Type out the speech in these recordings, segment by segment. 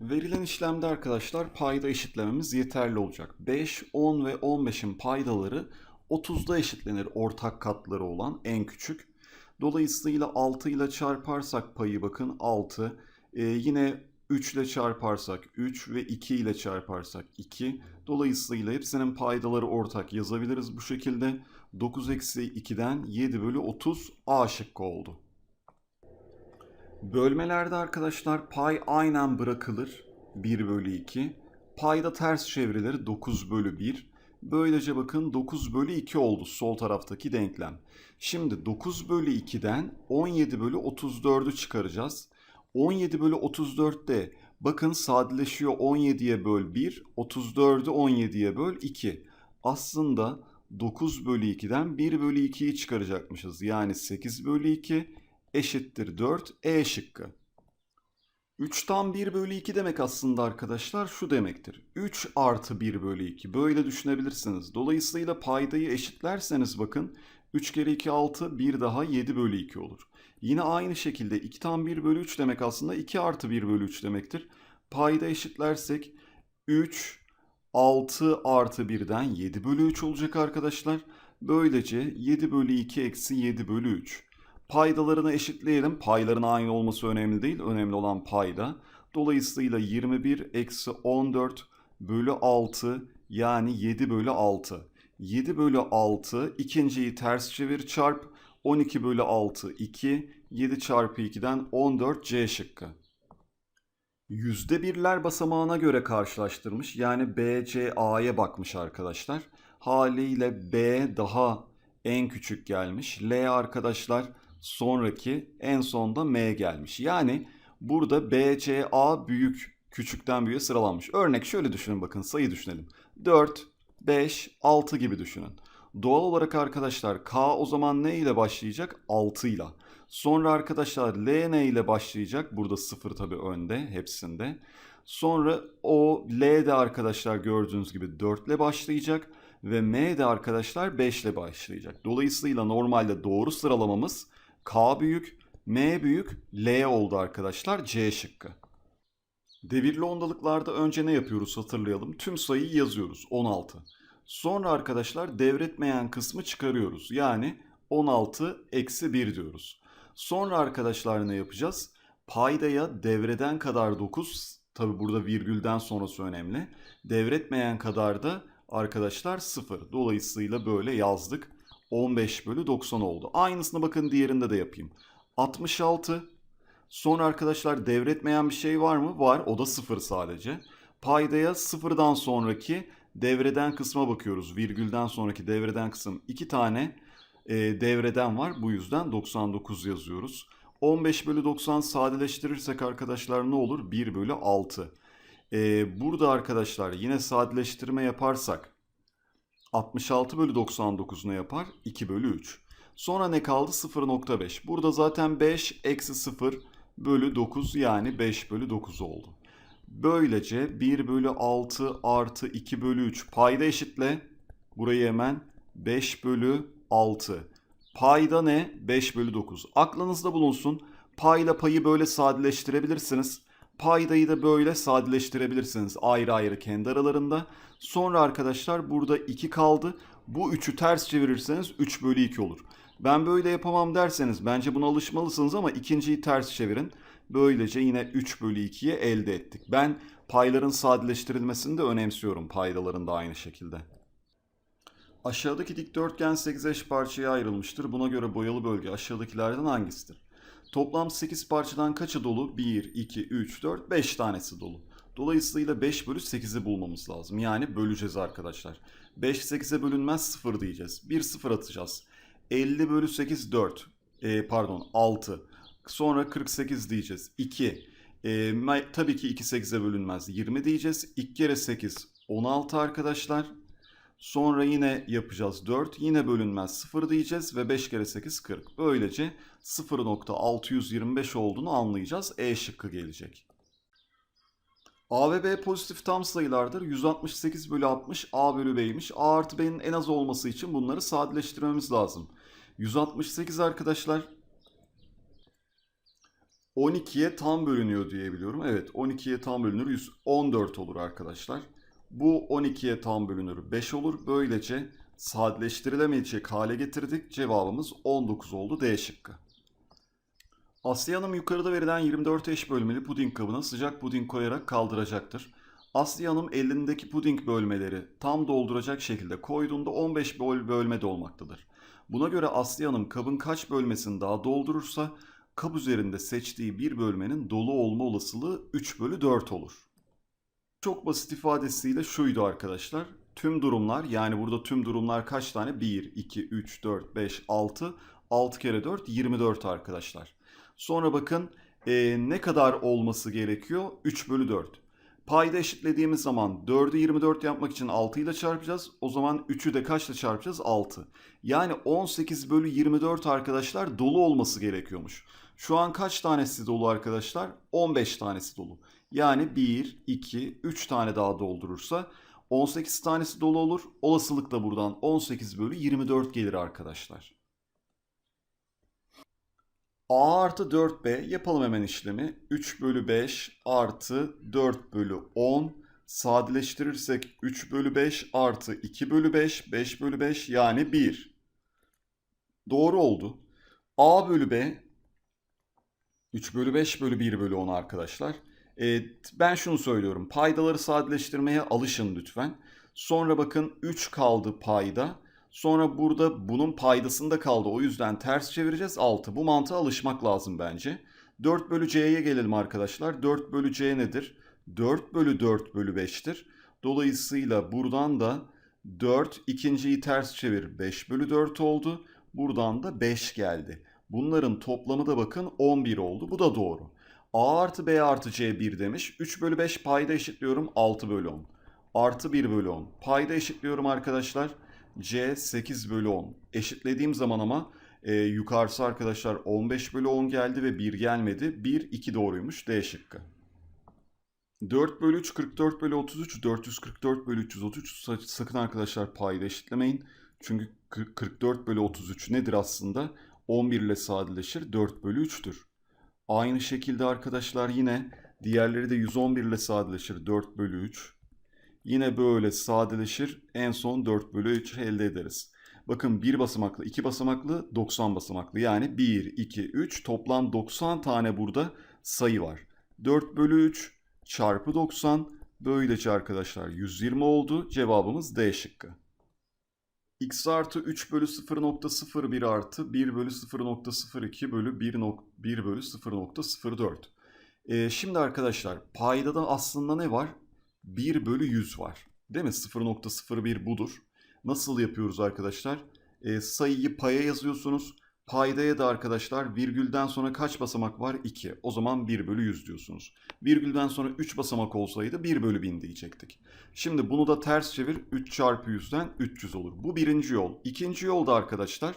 Verilen işlemde arkadaşlar payda eşitlememiz yeterli olacak. 5, 10 ve 15'in paydaları 30'da eşitlenir ortak katları olan en küçük. Dolayısıyla 6 ile çarparsak payı bakın 6. Ee, yine 3 ile çarparsak 3 ve 2 ile çarparsak 2. Dolayısıyla hepsinin paydaları ortak yazabiliriz bu şekilde. 9 eksi 2'den 7 bölü 30 A şıkkı oldu. Bölmelerde arkadaşlar pay aynen bırakılır 1 bölü 2. Payda ters çevrilir 9 bölü 1. Böylece bakın 9 bölü 2 oldu sol taraftaki denklem. Şimdi 9 bölü 2'den 17 bölü 34'ü çıkaracağız. 17 bölü 34'te bakın sadeleşiyor 17'ye böl 1, 34'ü 17'ye böl 2. Aslında 9 bölü 2'den 1 bölü 2'yi çıkaracakmışız. Yani 8 bölü 2 eşittir 4 E şıkkı. 3'ten 1 bölü 2 demek aslında arkadaşlar şu demektir. 3 artı 1 bölü 2 böyle düşünebilirsiniz. Dolayısıyla paydayı eşitlerseniz bakın 3 kere 2 6 1 daha 7 bölü 2 olur. Yine aynı şekilde 2'ten 1 bölü 3 demek aslında 2 artı 1 bölü 3 demektir. Payda eşitlersek 3 6 artı 1'den 7 bölü 3 olacak arkadaşlar. Böylece 7 bölü 2 eksi 7 bölü 3. Paydalarını eşitleyelim. Payların aynı olması önemli değil. Önemli olan payda. Dolayısıyla 21 eksi 14 bölü 6 yani 7 bölü 6. 7 bölü 6 ikinciyi ters çevir çarp 12 bölü 6 2 7 çarpı 2'den 14 C şıkkı. Yüzde birler basamağına göre karşılaştırmış. Yani B, bakmış arkadaşlar. Haliyle B daha en küçük gelmiş. L arkadaşlar sonraki en sonda M gelmiş. Yani burada B, C, A büyük küçükten büyüğe sıralanmış. Örnek şöyle düşünün bakın sayı düşünelim. 4, 5, 6 gibi düşünün. Doğal olarak arkadaşlar K o zaman ne ile başlayacak? 6 ile. Sonra arkadaşlar L ne ile başlayacak? Burada 0 tabi önde hepsinde. Sonra o L de arkadaşlar gördüğünüz gibi 4 ile başlayacak. Ve M de arkadaşlar 5 ile başlayacak. Dolayısıyla normalde doğru sıralamamız K büyük, M büyük, L oldu arkadaşlar. C şıkkı. Devirli ondalıklarda önce ne yapıyoruz hatırlayalım. Tüm sayıyı yazıyoruz 16. Sonra arkadaşlar devretmeyen kısmı çıkarıyoruz. Yani 16 eksi 1 diyoruz. Sonra arkadaşlar ne yapacağız? Paydaya devreden kadar 9, tabi burada virgülden sonrası önemli. Devretmeyen kadar da arkadaşlar 0. Dolayısıyla böyle yazdık. 15 bölü 90 oldu. Aynısını bakın diğerinde de yapayım. 66. Sonra arkadaşlar devretmeyen bir şey var mı? Var. O da 0 sadece. Paydaya sıfırdan sonraki devreden kısma bakıyoruz. Virgülden sonraki devreden kısım 2 tane e, devreden var. Bu yüzden 99 yazıyoruz. 15 bölü 90 sadeleştirirsek arkadaşlar ne olur? 1 bölü 6. E, burada arkadaşlar yine sadeleştirme yaparsak 66 bölü 99 ne yapar? 2 bölü 3. Sonra ne kaldı? 0.5. Burada zaten 5 eksi 0 bölü 9 yani 5 bölü 9 oldu. Böylece 1 bölü 6 artı 2 bölü 3 payda eşitle. Burayı hemen 5 bölü 6. Payda ne? 5 bölü 9. Aklınızda bulunsun. Payla payı böyle sadeleştirebilirsiniz. Paydayı da böyle sadeleştirebilirsiniz ayrı ayrı kendi aralarında. Sonra arkadaşlar burada 2 kaldı. Bu 3'ü ters çevirirseniz 3 bölü 2 olur. Ben böyle yapamam derseniz bence buna alışmalısınız ama ikinciyi ters çevirin. Böylece yine 3 bölü 2'yi elde ettik. Ben payların sadeleştirilmesini de önemsiyorum paydaların da aynı şekilde. Aşağıdaki dikdörtgen 8 eş parçaya ayrılmıştır. Buna göre boyalı bölge aşağıdakilerden hangisidir? Toplam 8 parçadan kaçı dolu? 1, 2, 3, 4, 5 tanesi dolu. Dolayısıyla 5 bölü 8'i bulmamız lazım. Yani böleceğiz arkadaşlar. 5 8'e bölünmez 0 diyeceğiz. 1 0 atacağız. 50 bölü 8 4. E, pardon 6. Sonra 48 diyeceğiz. 2. E, tabii ki 2 8'e bölünmez. 20 diyeceğiz. 2 kere 8 16 arkadaşlar. Sonra yine yapacağız 4. Yine bölünmez 0 diyeceğiz ve 5 kere 8 40. Böylece 0.625 olduğunu anlayacağız. E şıkkı gelecek. A ve B pozitif tam sayılardır. 168 bölü 60 A bölü B'ymiş. A artı B'nin en az olması için bunları sadeleştirmemiz lazım. 168 arkadaşlar 12'ye tam bölünüyor diye biliyorum. Evet 12'ye tam bölünür 114 olur arkadaşlar. Bu 12'ye tam bölünür 5 olur. Böylece sadeleştirilemeyecek hale getirdik. Cevabımız 19 oldu D şıkkı. Asya Hanım yukarıda verilen 24 eş bölmeli puding kabına sıcak puding koyarak kaldıracaktır. Asya Hanım elindeki puding bölmeleri tam dolduracak şekilde koyduğunda 15 böl bölme dolmaktadır. Buna göre Asya Hanım kabın kaç bölmesini daha doldurursa kap üzerinde seçtiği bir bölmenin dolu olma olasılığı 3 bölü 4 olur. Çok basit ifadesiyle şuydu arkadaşlar. Tüm durumlar yani burada tüm durumlar kaç tane? 1, 2, 3, 4, 5, 6. 6 kere 4 24 arkadaşlar. Sonra bakın e, ne kadar olması gerekiyor? 3 bölü 4. Payda eşitlediğimiz zaman 4'ü 24 yapmak için 6 ile çarpacağız. O zaman 3'ü de kaçla çarpacağız? 6. Yani 18 bölü 24 arkadaşlar dolu olması gerekiyormuş. Şu an kaç tanesi dolu arkadaşlar? 15 tanesi dolu. Yani 1, 2, 3 tane daha doldurursa 18 tanesi dolu olur. Olasılık da buradan 18 bölü 24 gelir arkadaşlar. A artı 4B yapalım hemen işlemi. 3 bölü 5 artı 4 bölü 10 sadeleştirirsek 3 bölü 5 artı 2 bölü 5 5 bölü 5 yani 1. Doğru oldu. A bölü B 3 bölü 5 bölü 1 bölü 10 arkadaşlar. Ee, ben şunu söylüyorum. Paydaları sadeleştirmeye alışın lütfen. Sonra bakın 3 kaldı payda. Sonra burada bunun paydasında kaldı. O yüzden ters çevireceğiz 6. Bu mantığa alışmak lazım bence. 4 bölü c'ye gelelim arkadaşlar. 4 bölü c nedir? 4 bölü 4 bölü 5'tir. Dolayısıyla buradan da 4 ikinciyi ters çevir 5 bölü 4 oldu. Buradan da 5 geldi. Bunların toplamı da bakın 11 oldu. Bu da doğru. A artı B artı C 1 demiş. 3 bölü 5 payda eşitliyorum 6 bölü 10. Artı 1 bölü 10. Payda eşitliyorum arkadaşlar. C 8 bölü 10. Eşitlediğim zaman ama e, yukarısı arkadaşlar 15 bölü 10 geldi ve 1 gelmedi. 1, 2 doğruymuş. D şıkkı. 4 bölü 3, 44 bölü 33, 444 bölü 333. Sakın arkadaşlar payda eşitlemeyin. Çünkü 44 bölü 33 nedir aslında? 11 ile sadeleşir. 4 bölü 3'tür. Aynı şekilde arkadaşlar yine diğerleri de 111 ile sadeleşir. 4 bölü 3. Yine böyle sadeleşir. En son 4 bölü 3 elde ederiz. Bakın 1 basamaklı, 2 basamaklı, 90 basamaklı. Yani 1, 2, 3 toplam 90 tane burada sayı var. 4 bölü 3 çarpı 90 böylece arkadaşlar 120 oldu. Cevabımız D şıkkı. X artı 3 bölü 0.01 artı 1 bölü 0.02 bölü 1, 1 bölü 0.04. Ee, şimdi arkadaşlar payda da aslında ne var? 1 bölü 100 var. Değil mi? 0.01 budur. Nasıl yapıyoruz arkadaşlar? E, sayıyı paya yazıyorsunuz. Paydaya da arkadaşlar virgülden sonra kaç basamak var? 2. O zaman 1 bölü 100 diyorsunuz. Virgülden sonra 3 basamak olsaydı 1 bölü 1000 diyecektik. Şimdi bunu da ters çevir. 3 çarpı 100'den 300 olur. Bu birinci yol. İkinci yol da arkadaşlar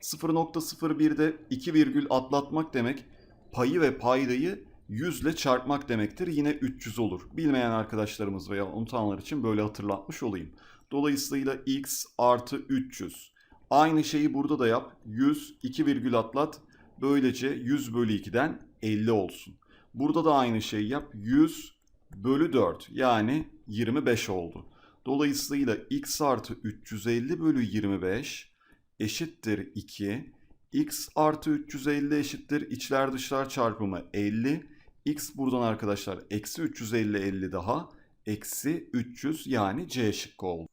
0.01'de 2 virgül atlatmak demek payı ve paydayı 100 ile çarpmak demektir. Yine 300 olur. Bilmeyen arkadaşlarımız veya unutanlar için böyle hatırlatmış olayım. Dolayısıyla x artı 300. Aynı şeyi burada da yap. 100, 2 virgül atlat. Böylece 100 bölü 2'den 50 olsun. Burada da aynı şeyi yap. 100 bölü 4 yani 25 oldu. Dolayısıyla x artı 350 bölü 25 eşittir 2. x artı 350 eşittir içler dışlar çarpımı 50. x buradan arkadaşlar eksi 350 50 daha eksi 300 yani C şıkkı oldu.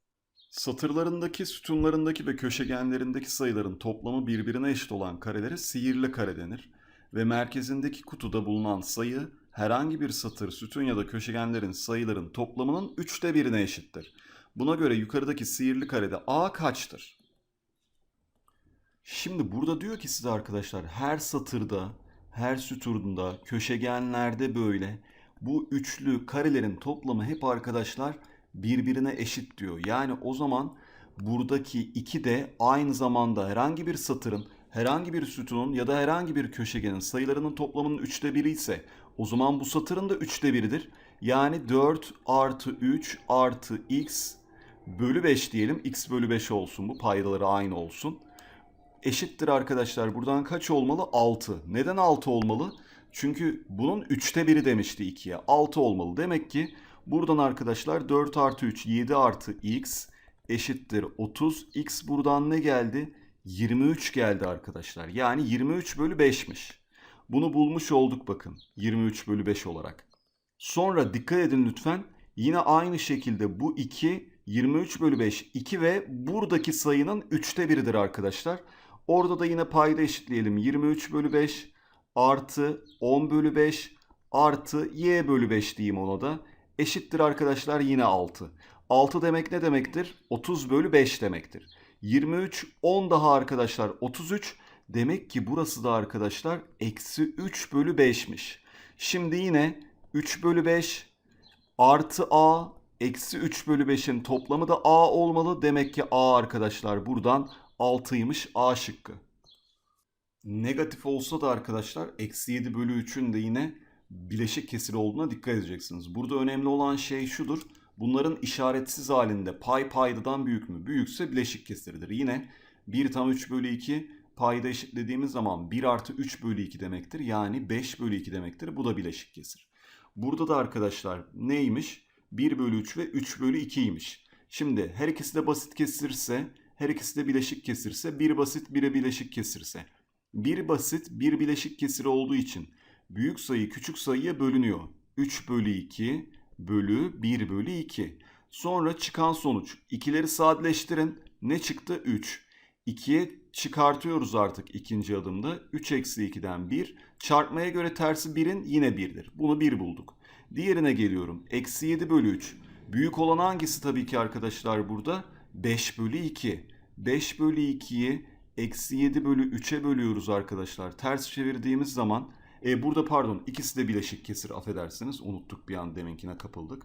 Satırlarındaki, sütunlarındaki ve köşegenlerindeki sayıların toplamı birbirine eşit olan karelere sihirli kare denir. Ve merkezindeki kutuda bulunan sayı herhangi bir satır, sütun ya da köşegenlerin sayıların toplamının üçte birine eşittir. Buna göre yukarıdaki sihirli karede A kaçtır? Şimdi burada diyor ki size arkadaşlar her satırda, her sütunda, köşegenlerde böyle bu üçlü karelerin toplamı hep arkadaşlar birbirine eşit diyor. Yani o zaman buradaki iki de aynı zamanda herhangi bir satırın, herhangi bir sütunun ya da herhangi bir köşegenin sayılarının toplamının üçte biri ise o zaman bu satırın da üçte biridir. Yani 4 artı 3 artı x bölü 5 diyelim. x bölü 5 olsun bu paydaları aynı olsun. Eşittir arkadaşlar buradan kaç olmalı? 6. Neden 6 olmalı? Çünkü bunun 3'te biri demişti 2'ye. 6 olmalı. Demek ki buradan arkadaşlar 4 artı 3 7 artı x eşittir 30. x buradan ne geldi? 23 geldi arkadaşlar. Yani 23 bölü 5'miş. Bunu bulmuş olduk bakın. 23 bölü 5 olarak. Sonra dikkat edin lütfen. Yine aynı şekilde bu 2 23 bölü 5 2 ve buradaki sayının 3'te biridir arkadaşlar. Orada da yine payda eşitleyelim. 23 bölü 5 artı 10 bölü 5 artı y bölü 5 diyeyim ona da. Eşittir arkadaşlar yine 6. 6 demek ne demektir? 30 bölü 5 demektir. 23 10 daha arkadaşlar 33. Demek ki burası da arkadaşlar eksi 3 bölü 5'miş. Şimdi yine 3 bölü 5 artı a eksi 3 bölü 5'in toplamı da a olmalı. Demek ki a arkadaşlar buradan 6'ymış a şıkkı. Negatif olsa da arkadaşlar eksi 7 bölü 3'ün de yine bileşik kesir olduğuna dikkat edeceksiniz. Burada önemli olan şey şudur. Bunların işaretsiz halinde pay paydadan büyük mü? Büyükse bileşik kesirdir. Yine 1 tam 3 bölü 2 payda eşitlediğimiz zaman 1 artı 3 bölü 2 demektir. Yani 5 bölü 2 demektir. Bu da bileşik kesir. Burada da arkadaşlar neymiş? 1 bölü 3 ve 3 bölü 2'ymiş. Şimdi her ikisi de basit kesirse, her ikisi de bileşik kesirse, bir basit biri bileşik kesirse. Bir basit bir bileşik kesir olduğu için büyük sayı küçük sayıya bölünüyor. 3 bölü 2 bölü 1 bölü 2. Sonra çıkan sonuç. İkileri sadeleştirin. Ne çıktı? 3. 2'ye çıkartıyoruz artık ikinci adımda. 3 eksi 2'den 1. Çarpmaya göre tersi 1'in yine 1'dir. Bunu 1 bulduk. Diğerine geliyorum. Eksi 7 bölü 3. Büyük olan hangisi tabii ki arkadaşlar burada? 5 bölü 2. 5 bölü 2'yi eksi 7 bölü 3'e bölüyoruz arkadaşlar. Ters çevirdiğimiz zaman e, burada pardon ikisi de bileşik kesir affedersiniz. Unuttuk bir an deminkine kapıldık.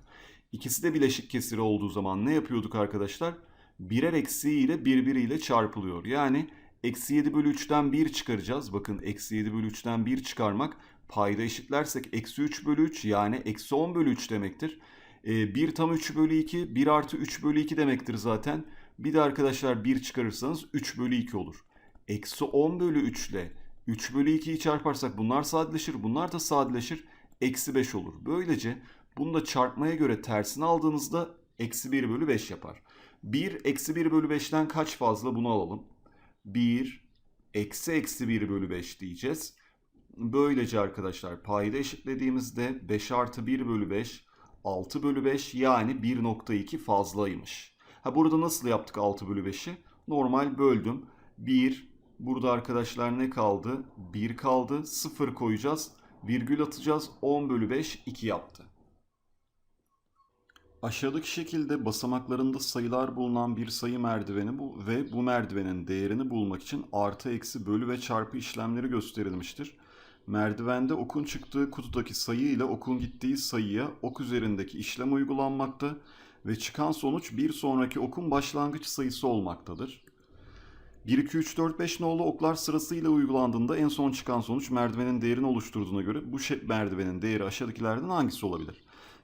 İkisi de bileşik kesir olduğu zaman ne yapıyorduk arkadaşlar? Birer eksiğiyle birbiriyle çarpılıyor. Yani eksi 7 bölü 3'ten 1 çıkaracağız. Bakın eksi 7 bölü 3'ten 1 çıkarmak payda eşitlersek eksi 3 bölü 3 yani eksi 10 bölü 3 demektir. E, 1 tam 3 bölü 2 1 artı 3 bölü 2 demektir zaten. Bir de arkadaşlar 1 çıkarırsanız 3 bölü 2 olur. Eksi 10 bölü 3 ile 3 bölü 2'yi çarparsak bunlar sadeleşir. Bunlar da sadeleşir. Eksi 5 olur. Böylece bunu da çarpmaya göre tersini aldığınızda eksi 1 bölü 5 yapar. 1 eksi 1 bölü 5'ten kaç fazla bunu alalım. 1 eksi eksi 1 bölü 5 diyeceğiz. Böylece arkadaşlar payda eşitlediğimizde 5 artı 1 bölü 5 6 bölü 5 yani 1.2 fazlaymış. Ha burada nasıl yaptık 6 bölü 5'i? Normal böldüm. 1 burada arkadaşlar ne kaldı? 1 kaldı. 0 koyacağız. Virgül atacağız. 10 bölü 5 2 yaptı. Aşağıdaki şekilde basamaklarında sayılar bulunan bir sayı merdiveni bu ve bu merdivenin değerini bulmak için artı eksi bölü ve çarpı işlemleri gösterilmiştir. Merdivende okun çıktığı kutudaki sayı ile okun gittiği sayıya ok üzerindeki işlem uygulanmakta ve çıkan sonuç bir sonraki okun başlangıç sayısı olmaktadır. 1, 2, 3, 4, 5 nolu oklar sırasıyla uygulandığında en son çıkan sonuç merdivenin değerini oluşturduğuna göre bu merdivenin değeri aşağıdakilerden hangisi olabilir?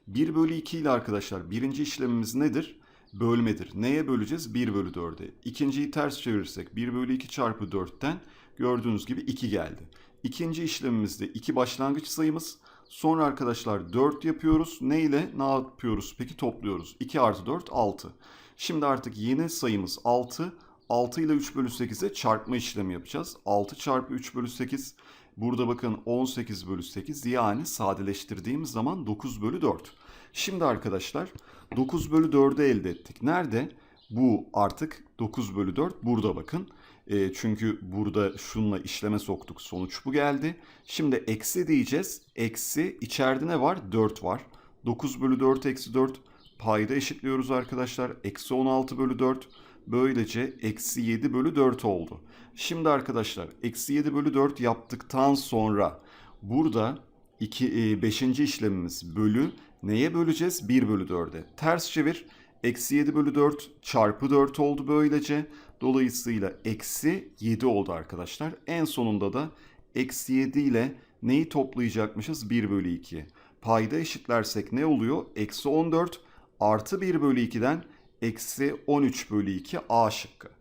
1 bölü 2 ile arkadaşlar birinci işlemimiz nedir? Bölmedir. Neye böleceğiz? 1 bölü 4'e. İkinciyi ters çevirirsek 1 bölü 2 çarpı 4'ten gördüğünüz gibi 2 geldi. İkinci işlemimizde 2 başlangıç sayımız. Sonra arkadaşlar 4 yapıyoruz. Ne ile ne yapıyoruz? Peki topluyoruz. 2 artı 4 6. Şimdi artık yeni sayımız 6. 6 ile 3 bölü 8'e çarpma işlemi yapacağız. 6 çarpı 3 bölü 8. Burada bakın 18 bölü 8 yani sadeleştirdiğimiz zaman 9 bölü 4. Şimdi arkadaşlar 9 bölü 4'ü elde ettik. Nerede? Bu artık 9 bölü 4 burada bakın. E, çünkü burada şunla işleme soktuk. Sonuç bu geldi. Şimdi eksi diyeceğiz. Eksi içeride ne var? 4 var. 9 bölü 4 eksi 4 payda eşitliyoruz arkadaşlar. Eksi 16 bölü 4. Böylece eksi 7 bölü 4 oldu. Şimdi arkadaşlar eksi 7 bölü 4 yaptıktan sonra burada 2, 5. işlemimiz bölü neye böleceğiz? 1 bölü 4'e. Ters çevir. Eksi 7 bölü 4 çarpı 4 oldu böylece. Dolayısıyla eksi 7 oldu arkadaşlar. En sonunda da eksi 7 ile neyi toplayacakmışız? 1 bölü 2. Payda eşitlersek ne oluyor? Eksi 14 artı 1 bölü 2'den eksi 13 bölü 2 A şıkkı.